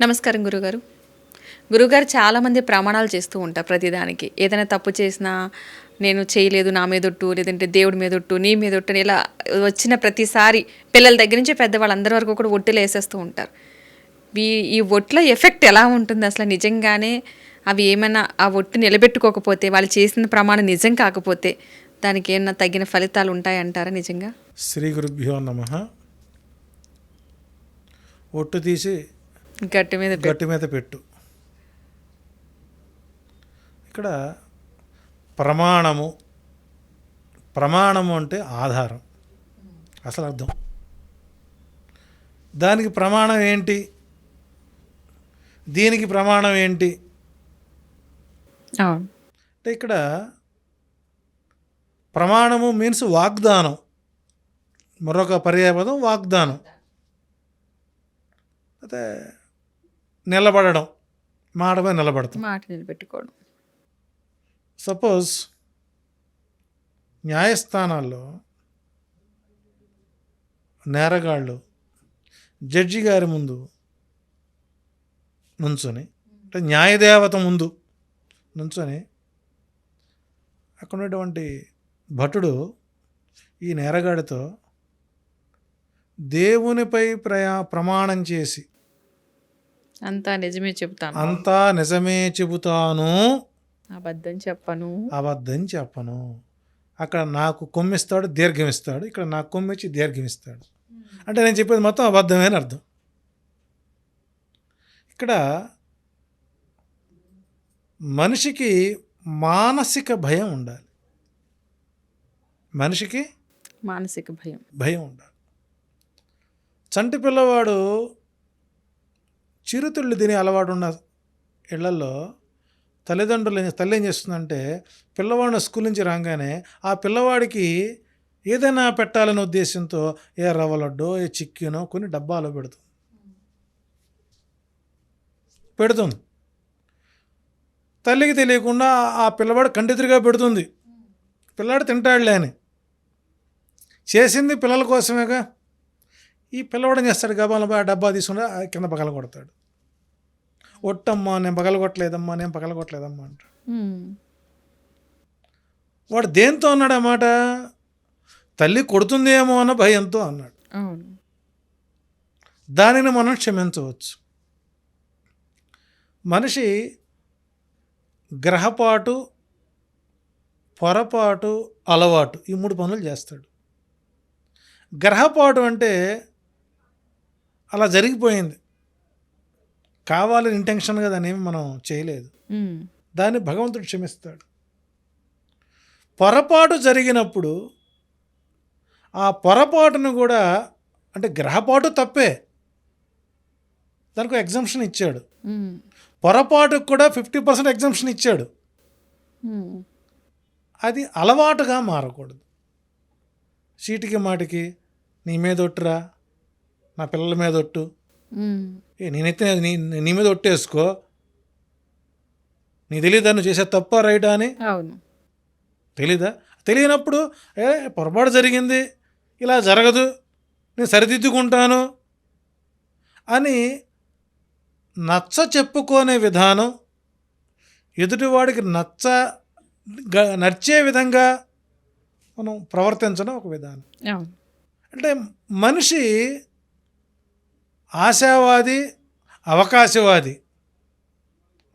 నమస్కారం గురుగారు. గురుగారు చాలామంది ప్రమాణాలు చేస్తూ ఉంటారు ప్రతిదానికి. ఏదైనా తప్పు చేసినా నేను చేయలేదు నా మీదొట్టు లేదంటే దేవుడి మీదొట్టు నీ మీదొట్టు ఇలా వచ్చిన ప్రతిసారి పిల్లల దగ్గర నుంచి పెద్దవాళ్ళందరి వరకు కూడా ఒట్టులు వేసేస్తూ ఉంటారు. ఈ ఈ ఒట్ల ఎఫెక్ట్ ఎలా ఉంటుంది అసలు నిజంగానే? అవి ఏమైనా ఆ ఒట్టు నిలబెట్టుకోకపోతే వాళ్ళు చేసిన ప్రమాణం నిజం కాకపోతే దానికి ఏమన్నా తగిన ఫలితాలు ఉంటాయంటారా నిజంగా? శ్రీ గురుభ్యో నమ. ఒట్టు తీసి గట్టి మీద గట్టి మీద పెట్టు. ఇక్కడ ప్రమాణము ప్రమాణము అంటే ఆధారం. అసలు అర్థం. దానికి ప్రమాణం ఏంటి? దీనికి ప్రమాణం ఏంటి? అంటే ఇక్కడ ప్రమాణము మీన్స్ వాగ్దానం. మరొక పర్యాయపదం వాగ్దానం. అయితే నిలబడడం మాట మీద నిలబడతాం. మాట నిలబెట్టుకోవడం. సపోజ్ న్యాయస్థానాల్లో నేరగాళ్ళు జడ్జి గారి ముందు నుంచొని అంటే న్యాయదేవత ముందు నుంచొని అక్కడ ఉన్నటువంటి భటుడు ఈ నేరగాడితో దేవునిపై ప్రయా ప్రమాణం చేసి అంతా నిజమే చెప్తాను అంతా నిజమే చెబుతాను. అబద్ధం చెప్పను. అబద్ధం చెప్పను. అక్కడ నాకు కొమ్మిస్తాడు దీర్ఘం ఇస్తాడు ఇక్కడ నాకు కొమ్మిచ్చి దీర్ఘం ఇస్తాడు అంటే నేను చెప్పేది మొత్తం అబద్ధమే అని అర్థం. ఇక్కడ మనిషికి మానసిక భయం ఉండాలి. మనిషికి మానసిక భయం. భయం ఉండాలి. చంటి పిల్లవాడు చిరుతిళ్ళు తినే అలవాటు ఉన్న ఇళ్ళలో తల్లిదండ్రులు తల్లి ఏం చేస్తుందంటే పిల్లవాడిని స్కూల్ నుంచి రాగానే ఆ పిల్లవాడికి ఏదైనా పెట్టాలనే ఉద్దేశంతో ఏ రవ్వ లడ్డో ఏ చిక్కినో కొన్ని డబ్బాలో పెడుతుంది. పెడుతుంది. తల్లికి తెలియకుండా ఆ పిల్లవాడు కండితురిగా పెడుతుంది. పిల్లాడు తింటాడులే అని. చేసింది పిల్లల కోసమేగా. ఈ పిల్లవాడు చేస్తాడు? గబాల ఆ డబ్బా తీసుకుని ఆ కింద పగల కొడతాడు ఒట్టమ్మా నేను పగల కొట్టలేదమ్మా నేను పగల కొట్టలేదమ్మా అంటాడు. ఉమ్. వాడు దేంతో అన్నాడు ఆ మాట? తల్లి కొడుతుందేమో అన్న భయంతో అన్నాడు. దానిని మనం క్షమించవచ్చు. మనిషి గ్రహపాటు పొరపాటు అలవాటు ఈ మూడు పనులు చేస్తాడు. గ్రహపాటు అంటే అలా జరిగిపోయింది. కావాలని ఇంటెన్షన్గా దాన్ని ఏమి మనం చేయలేదు. దాన్ని భగవంతుడు క్షమిస్తాడు పొరపాటు జరిగినప్పుడు ఆ పొరపాటును కూడా అంటే గ్రహపాటు తప్పే దానికి ఎగ్జంప్షన్ ఇచ్చాడు. పొరపాటుకు కూడా ఫిఫ్టీ పర్సెంట్ ఎగ్జంప్షన్ ఇచ్చాడు. అది అలవాటుగా మారకూడదు చీటికి మాటికి నీ మీద ఒట్టురా నా పిల్లల మీద ఒట్టు ఉమ్. ఏ నేనైతే నీ నీ మీద ఒట్టేసుకో. నీ తెలీదా నువ్వు చేసే తప్ప రైటా అని? అవును. తెలీదా? తెలియనప్పుడు ఏ పొరపాటు జరిగింది ఇలా జరగదు నేను సరిదిద్దుకుంటాను అని నచ్చ చెప్పుకునే విధానం ఎదుటివాడికి నచ్చ నచ్చే విధంగా మనం ప్రవర్తించడం ఒక విధానం. అంటే మనిషి ఆశావాది అవకాశవాది.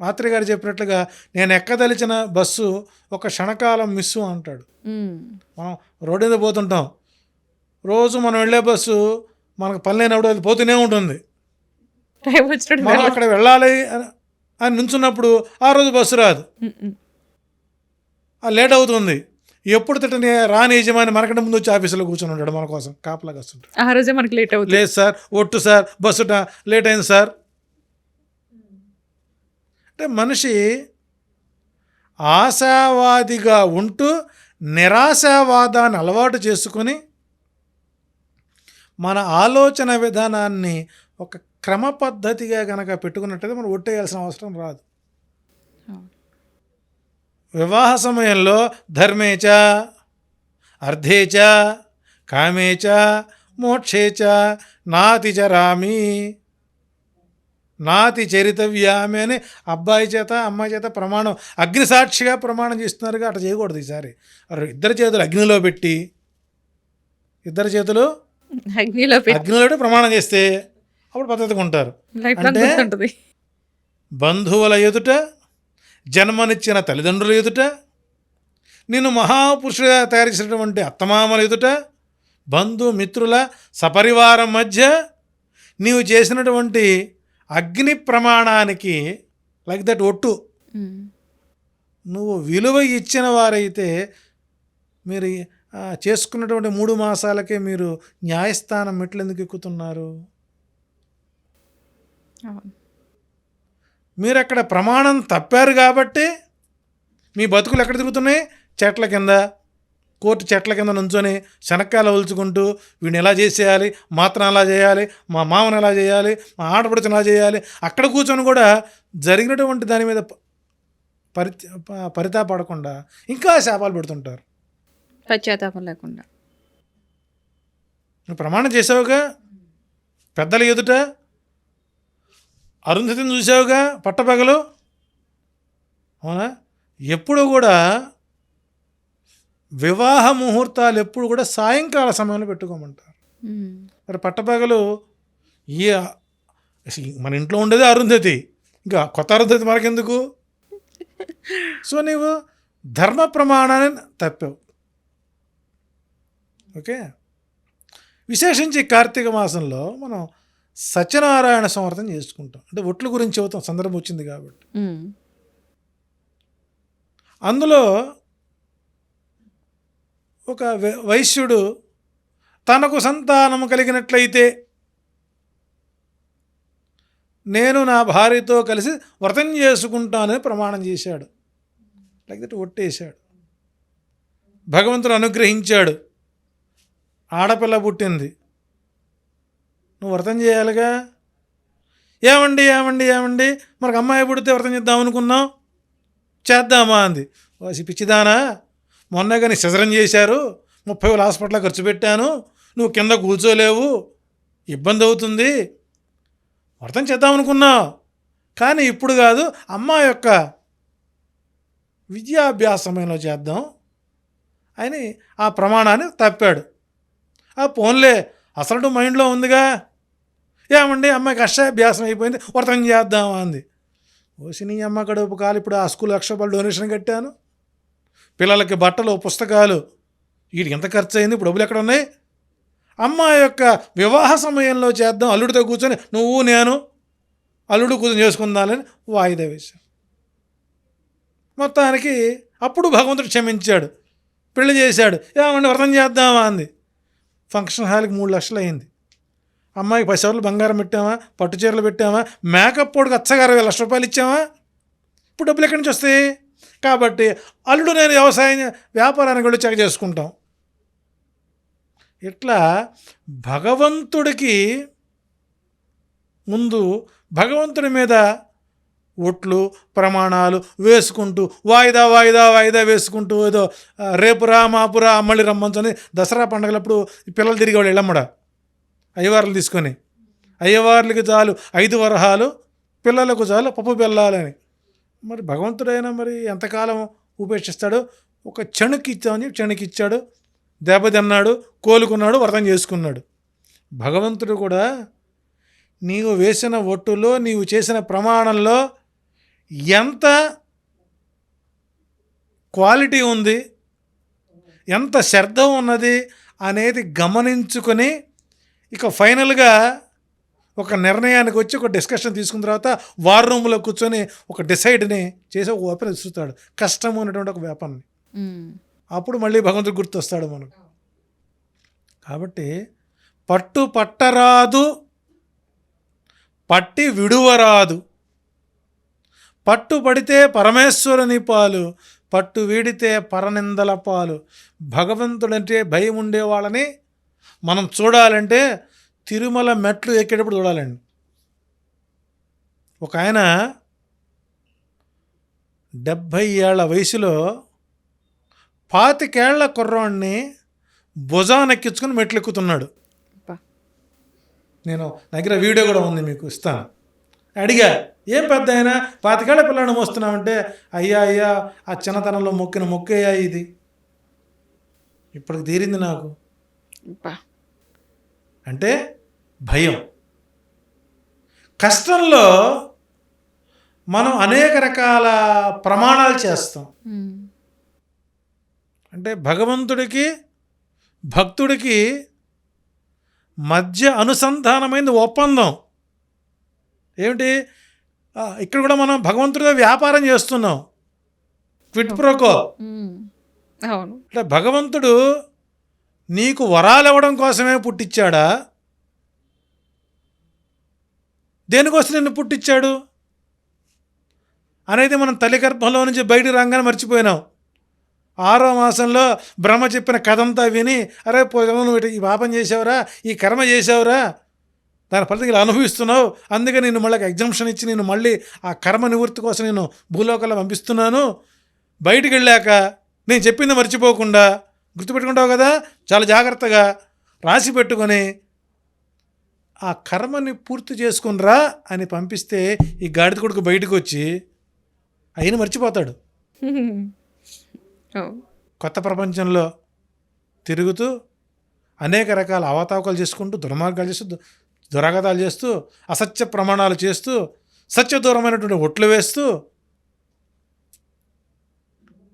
మాత్రి గారు చెప్పినట్లుగా నేను ఎక్కదలిచిన బస్సు ఒక క్షణకాలం మిస్సు అంటాడు. మనం రోడ్డు మీద పోతుంటాం. రోజు మనం వెళ్ళే బస్సు మనకు పని లేనప్పుడు అది పోతూనే ఉంటుంది. మనం అక్కడ వెళ్ళాలి అని నుంచున్నప్పుడు ఆ రోజు బస్సు రాదు. లేట్ అవుతుంది. ఎప్పుడు తిట్టని రాని యజమాని మనకంటే ముందు వచ్చి ఆఫీసులో కూర్చొని ఉంటాడు మన కోసం. కాపలాగా వస్తుంటాడు. ఆ రోజే మనకి లేట్ అవుతుంది. లేదు సార్ ఒట్టు సార్ బస్సు ట- లేట్ అయింది సార్. అంటే మనిషి ఆశావాదిగా ఉంటూ నిరాశావాదాన్ని అలవాటు చేసుకొని మన ఆలోచన విధానాన్ని ఒక క్రమ పద్ధతిగా కనుక పెట్టుకున్నట్టయితే మనం ఒట్టేయాల్సిన అవసరం రాదు. వివాహ సమయంలో ధర్మేచ అర్ధేచ కామేచ మోక్షేచ నాతిచరామి నాతి చరితవ్యామి అని అబ్బాయి చేత అమ్మాయి చేత ప్రమాణం అగ్నిసాక్షిగా ప్రమాణం చేస్తున్నారుగా అట్లా చేయకూడదు ఈసారి. ఇద్దరు చేతులు అగ్నిలో పెట్టి ఇద్దరు చేతులు అగ్నిలో పెట్టి. అగ్నిలో ప్రమాణం చేస్తే అప్పుడు పద్ధతిగా ఉంటారు. అంటే- బంధువుల ఎదుట జన్మనిచ్చిన తల్లిదండ్రుల ఎదుట నేను మహాపురుషుడిగా తయారు చేసినటువంటి అత్తమామల ఎదుట బంధుమిత్రుల సపరివారం మధ్య నీవు చేసినటువంటి అగ్ని ప్రమాణానికి లైక్ దట్ ఒట్టు. నువ్వు విలువ ఇచ్చిన వారైతే మీరు చేసుకున్నటువంటి మూడు మాసాలకే మీరు న్యాయస్థానం మెట్లు ఎందుకు ఎక్కుతున్నారు. మీరు అక్కడ ప్రమాణం తప్పారు కాబట్టి మీ బతుకులు ఎక్కడ తిరుగుతున్నాయి? చెట్ల కింద. కోర్టు చెట్ల కింద నుంచొని శనక్కాయలు ఒలుచుకుంటూ వీడిని ఎలా చేసేయాలి? మాత్రం ఎలా చేయాలి? మా మామను ఎలా చేయాలి? మా ఆడపడుచుని ఎలా చేయాలి? అక్కడ కూర్చొని కూడా జరిగినటువంటి దాని మీద పరి పరితాపడకుండా ఇంకా శాపాలు పెడుతుంటారు. పశ్చాత్తాపం లేకుండా. నువ్వు ప్రమాణం చేసావుగా? పెద్దల ఎదుట అరుంధతిని చూసావుగా పట్టపగలు? అవునా? ఎప్పుడు కూడా వివాహ ముహూర్తాలు ఎప్పుడు కూడా సాయంకాల సమయంలో పెట్టుకోమంటారు. మరి పట్టపగలు ఈ మన ఇంట్లో ఉండేది అరుంధతి. ఇంకా కొత్త అరుంధతి మనకెందుకు? సో నీవు ధర్మ ప్రమాణాన్ని తప్పావు. ఓకే? విశేషించి కార్తీక మాసంలో మనం సత్యనారాయణ సంవర్ధన చేసుకుంటాం. అంటే ఒట్ల గురించి అవుతాం సందర్భం వచ్చింది కాబట్టి. అందులో ఒక వైశ్యుడు తనకు సంతానం కలిగినట్లయితే నేను నా భార్యతో కలిసి వ్రతం చేసుకుంటానని ప్రమాణం చేశాడు. లైక్ దట్ ఒట్టేశాడు. భగవంతుడు అనుగ్రహించాడు. ఆడపిల్ల పుట్టింది. నువ్వు వ్రతం చేయాలిగా? ఏమండి ఏమండి ఏమండి? మనకు అమ్మాయి పుడితే వ్రతం చేద్దాం అనుకున్నాం చేద్దామా అంది. వాసి పిచ్చిదానా? మొన్న కానీ సిజరం చేశారు. ముప్పై వేలు హాస్పిటల్లో ఖర్చు పెట్టాను. నువ్వు కింద కూర్చోలేవు. ఇబ్బంది అవుతుంది. వ్రతం చేద్దాం అనుకున్నావు. కానీ ఇప్పుడు కాదు అమ్మాయి యొక్క విద్యాభ్యాస సమయంలో చేద్దాం. అని ఆ ప్రమాణాన్ని తప్పాడు. ఆ పోన్లే అసలు మైండ్లో ఉందిగా? ఏమండి అమ్మాయికి అష్టాభ్యాసం అయిపోయింది వ్రతం చేద్దామా అంది. ఓసి నీ అమ్మ కడుపు కాలు ఇప్పుడు ఆ స్కూల్ లక్ష రూపాయలు డొనేషన్ కట్టాను. పిల్లలకి బట్టలు పుస్తకాలు వీటికి ఎంత ఖర్చు అయింది ఇప్పుడు డబ్బులు ఎక్కడ ఉన్నాయి? అమ్మ యొక్క వివాహ సమయంలో చేద్దాం అల్లుడితో కూర్చొని నువ్వు నేను అల్లుడు కూర్చొని చేసుకుందాలని వాయిదా వేశాం. మొత్తానికి అప్పుడు భగవంతుడు క్షమించాడు. పెళ్ళి చేశాడు. ఏమండి వ్రతం చేద్దామా అంది. ఫంక్షన్ హాల్కి మూడు లక్షలు అయింది. అమ్మాయికి పది సవర్లు బంగారం పెట్టామా పట్టు చీరలు పెట్టామా మేకప్ పొడికి అచ్చగా అరవై లక్ష రూపాయలు ఇచ్చామా ఇప్పుడు డబ్బులు ఎక్కడి నుంచి వస్తాయి? కాబట్టి అల్లుడు నేను వ్యవసాయం వ్యాపారానికి వెళ్ళి చెక్ చేసుకుంటాం. ఇట్లా భగవంతుడికి ముందు భగవంతుడి మీద ఒట్లు ప్రమాణాలు వేసుకుంటూ వాయిదా వాయిదా వాయిదా వేసుకుంటూ ఏదో రేపురా మాపురా మళ్ళీ రమ్మంచని దసరా పండగలప్పుడు పిల్లలు తిరిగి వాళ్ళు వెళ్ళమ్మడా అయ్యవార్లు తీసుకొని అయ్యవార్లకి చాలు ఐదు వరహాలు పిల్లలకు చాలు పప్పు బెల్లాలని మరి భగవంతుడైనా మరి ఎంతకాలం ఉపేక్షిస్తాడు? ఒక చెణుకి ఇచ్చామని చెప్పి చెణుకి ఇచ్చాడు దెబ్బతిన్నాడు కోలుకున్నాడు వ్రతం చేసుకున్నాడు. భగవంతుడు కూడా నీవు వేసిన ఒట్టులో నీవు చేసిన ప్రమాణంలో ఎంత క్వాలిటీ ఉంది ఎంత శ్రద్ధ ఉన్నది అనేది గమనించుకొని ఇక ఫైనల్గా ఒక నిర్ణయానికి వచ్చి ఒక డిస్కషన్ తీసుకున్న తర్వాత వార్ రూమ్లో కూర్చొని ఒక డిసైడ్ని చేసి ఒక వేపన ఇస్తాడు కష్టం ఉన్నటువంటి ఒక వేపన్ని. అప్పుడు మళ్ళీ భగవంతుడు గుర్తొస్తాడు మనకు. కాబట్టి పట్టు పట్టరాదు పట్టి విడువరాదు. పట్టు పడితే పరమేశ్వరుని పాలు పట్టు వీడితే పరనిందల పాలు. భగవంతుడంటే భయం ఉండే వాళ్ళని మనం చూడాలంటే తిరుమల మెట్లు ఎక్కేటప్పుడు చూడాలండి. ఒక ఆయన డెబ్భై ఏళ్ళ వయసులో పాతికేళ్ళ కుర్రాడిని భుజానెక్కించుకుని మెట్లు ఎక్కుతున్నాడు. నేను నా దగ్గర వీడియో కూడా ఉంది మీకు ఇస్తాను. అడిగా ఏం పెద్ద అయినా పాతికేళ్ళ పిల్లాడిని మోస్తున్నామంటే అయ్యా అయ్యా ఆ చిన్నతనంలో మొక్కిన మొక్కేయా ఇది. ఇప్పటికి తీరింది నాకు. అంటే భయం. కష్టంలో మనం అనేక రకాల ప్రమాణాలు చేస్తాం. అంటే భగవంతుడికి భక్తుడికి మధ్య అనుసంధానమైంది ఒప్పందం. ఏమిటి? ఇక్కడ కూడా మనం భగవంతుడితో వ్యాపారం చేస్తున్నాం. Quid pro quo. అవును. అంటే భగవంతుడు నీకు వరాలవ్వడం కోసమే పుట్టించాడా దేనికోసం నిన్ను పుట్టించాడు అనేది మనం తల్లి గర్భంలో నుంచి బయటికి రాగానే మర్చిపోయినాం. ఆరో మాసంలో బ్రహ్మ చెప్పిన కథంతా విని అరే పో నువ్వు ఈ పాపం చేసావురా ఈ కర్మ చేసావురా దాని ఫలితం ఇలా అనుభవిస్తున్నావు అందుకే నేను మళ్ళీ ఎగ్జామ్షన్ ఇచ్చి నేను మళ్ళీ ఆ కర్మ నివృత్తి కోసం నేను భూలోకంలో పంపిస్తున్నాను. బయటికి వెళ్ళాక నేను చెప్పింది మర్చిపోకుండా గుర్తుపెట్టుకుంటావు కదా? చాలా జాగ్రత్తగా రాసి పెట్టుకొని ఆ కర్మని పూర్తి చేసుకునిరా అని పంపిస్తే ఈ గాడిద కొడుకు బయటకు వచ్చి అయిన మర్చిపోతాడు. కొత్త ప్రపంచంలో తిరుగుతూ అనేక రకాల అవతావకాలు చేసుకుంటూ దుర్మార్గాలు చేస్తూ దురాగతాలు చేస్తూ అసత్య ప్రమాణాలు చేస్తూ సత్యదూరమైనటువంటి ఒట్లు వేస్తూ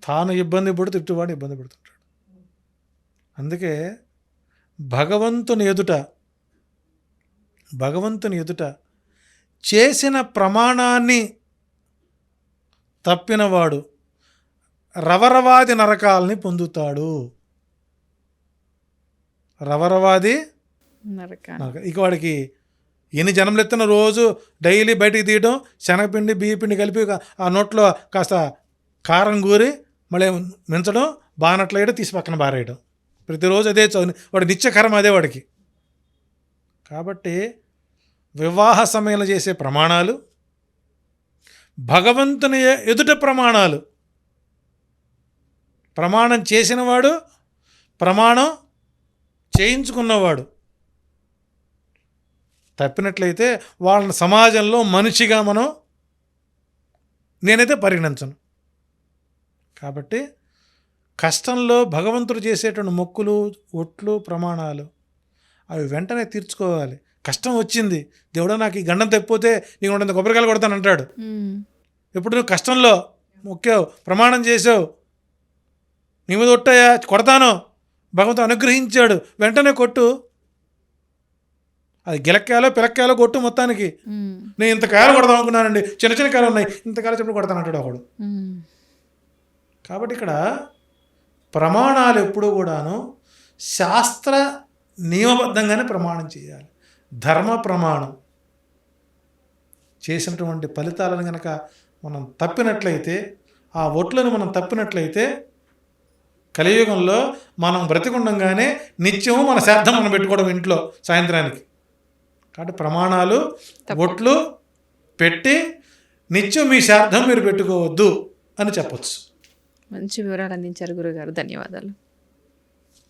తాను ఇబ్బంది పడుతూ ఇటువాడు ఇబ్బంది పడుతుంటాడు. అందుకే భగవంతుని ఎదుట భగవంతుని ఎదుట చేసిన ప్రమాణాన్ని తప్పినవాడు రవరవాది నరకాలని పొందుతాడు రవరవాది. నరక ఇక వాడికి ఎన్ని జన్మలు ఎత్తున రోజు డైలీ బయటికి తీయడం శనగపిండి బియ్య పిండి కలిపి ఆ నోట్లో కాస్త కారం గూరి మళ్ళీ మించడం బానట్లు వేయడం తీసి పక్కన బారేయడం ప్రతిరోజు అదే చదువు. వాడి నిత్యకరం అదే వాడికి. కాబట్టి వివాహ సమయంలో చేసే ప్రమాణాలు భగవంతుని ఎదుట ప్రమాణాలు. ప్రమాణం చేసినవాడు ప్రమాణం చేయించుకున్నవాడు. తప్పినట్లయితే వాళ్ళని సమాజంలో మనిషిగా మనం నేనైతే పరిగణించను. కాబట్టి కష్టంలో భగవంతుడు చేసేటువంటి మొక్కులు ఒట్లు ప్రమాణాలు అవి వెంటనే తీర్చుకోవాలి. కష్టం వచ్చింది. దేవుడా నాకు ఈ గండం తప్పిపోతే నీకు ఉండంత కొబ్బరికాయలు కొడతాను అంటాడు. ఉమ్. ఇప్పుడు నువ్వు కష్టంలో మొక్కావు ప్రమాణం చేసావు నీ మీద ఒట్టయా? కొడతాను. భగవంతుడు అనుగ్రహించాడు. వెంటనే కొట్టు. అది గిలక్కాయలో పిలక్కాయలో కొట్టు మొత్తానికి. నేను ఇంతకాయలు కొడదాం అనుకున్నానండి. చిన్న చిన్న కాయలు ఉన్నాయి. ఇంతకాయలు చెప్పి కొడతాను అంటాడు ఒకడు. కాబట్టి ఇక్కడ ప్రమాణాలు ఎప్పుడూ కూడాను శాస్త్ర నియమబద్ధంగానే ప్రమాణం చేయాలి. ధర్మ ప్రమాణం చేసినటువంటి ఫలితాలను కనుక మనం తప్పినట్లయితే ఆ ఒట్లను మనం తప్పినట్లయితే కలియుగంలో మనం బ్రతికుండంగానే నిత్యము మన శ్రాద్ధం మనం పెట్టుకోవడం ఇంట్లో సాయంత్రానికి. కాబట్టి ప్రమాణాలు ఒట్లు పెట్టి నిత్యం మీ శ్రాద్ధం మీరు పెట్టుకోవద్దు అని చెప్పొచ్చు. మంచి వివరాలు అందించారు గురుగారు. ధన్యవాదాలు.